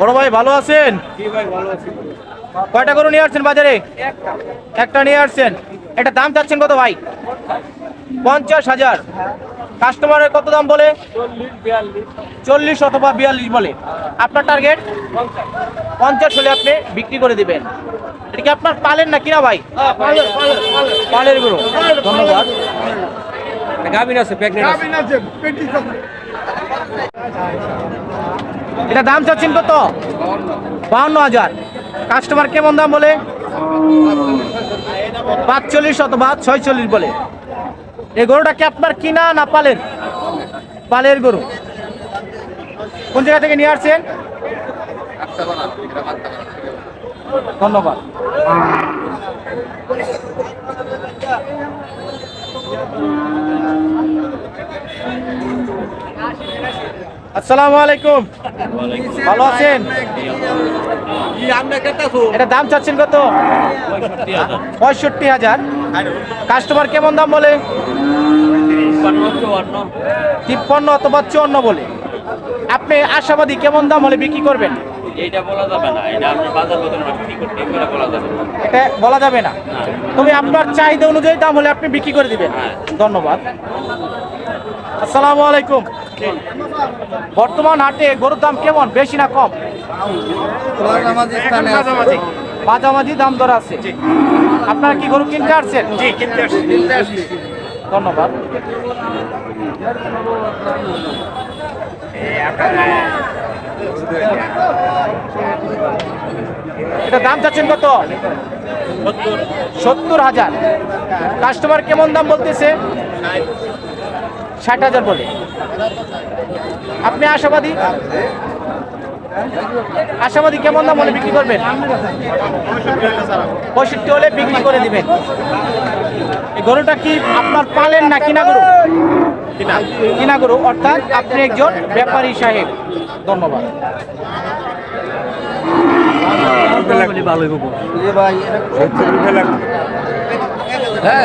বড় ভাই ভালো আছেন? কয়টা গরু নিয়ে আসছেন বাজারে? একটা। নিয়ে আসছেন। এটা দাম চাচ্ছেন কত ভাই? পঞ্চাশ হাজার। কাস্টমারের কত দাম বলে? চল্লিশ অথবা বিয়াল্লিশ বলে। আপনার টার্গেট পঞ্চাশ। হলে আপনি বিক্রি করে দিবেন। এটা কি আপনার পালেন না কিনা ভাই? পালের গরু। ধন্যবাদ। গাভিন আছে প্রেগনেন্ট আছে। এটা দাম চাচ্ছেন কত? বাউন্ন হাজার। কাস্টমার কেমন দাম বলে? পাঁচচল্লিশ অথবা ছয়চল্লিশ বলে। এই গরুটা কি আপনার কিনা না পালের? পালের গরু। কোন জায়গা থেকে নিয়ে আসছেন? ধন্যবাদ। আসসালামু আলাইকুম। ভালো আছেন? এটা দাম চাচ্ছেন কত? পঁয়ষট্টি হাজার। কাস্টমার কেমন দাম বলে? তিপ্পান্ন অথবা চুয়ান্ন বলে। আপনি আশাবাদী কেমন দাম হলে বিক্রি করবেন? এইটা বলা যাবে না এটা আপনার বাজার বিক্রি করতে বলা যাবে না। এটা বলা যাবে না। তবে আপনার চাহিদা অনুযায়ী দাম হলে আপনি বিক্রি করে দিবেন। ধন্যবাদ। আসসালামু আলাইকুম। বর্তমান হাটে গরুর দাম কেমন? বেশি না কম? মাঝামাঝি দাম দর আছে। আপনারা কি গরু কিনতে আসছেন? জি কিনতে আসছি ধন্যবাদ। এটা দাম চাচ্ছেন কত? সত্তর। হাজার। কাস্টমার কেমন দাম বলতেছে? ষাট হাজার বলে। আপনি আশাবাদী? আশাবাদী কেমন দাম হলে বিক্রি করবেন? পঁয়ষট্টি হলে বিক্রি করে দিবেন। এই গরুটা কি আপনার পালেন না কিনা গরু? কিনা গরু, অর্থাৎ আপনি একজন ব্যাপারী সাহেব। ধন্যবাদ। হ্যাঁ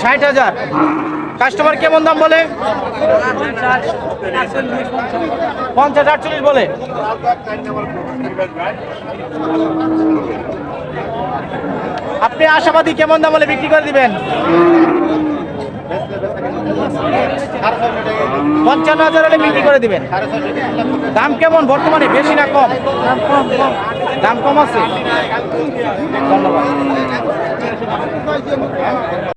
ষাট হাজার। কাস্টমার কেমন দাম বলে? পঞ্চাশ আটচল্লিশ বলে। আপনি আশাবাদী কেমন দাম বলে বিক্রি করে দিবেন? পঞ্চান্ন হাজার হলে বিক্রি করে দিবেন। দাম কেমন বর্তমানে? বেশি না কম। দাম কম আছে? ধন্যবাদ। 咱们不拍节啊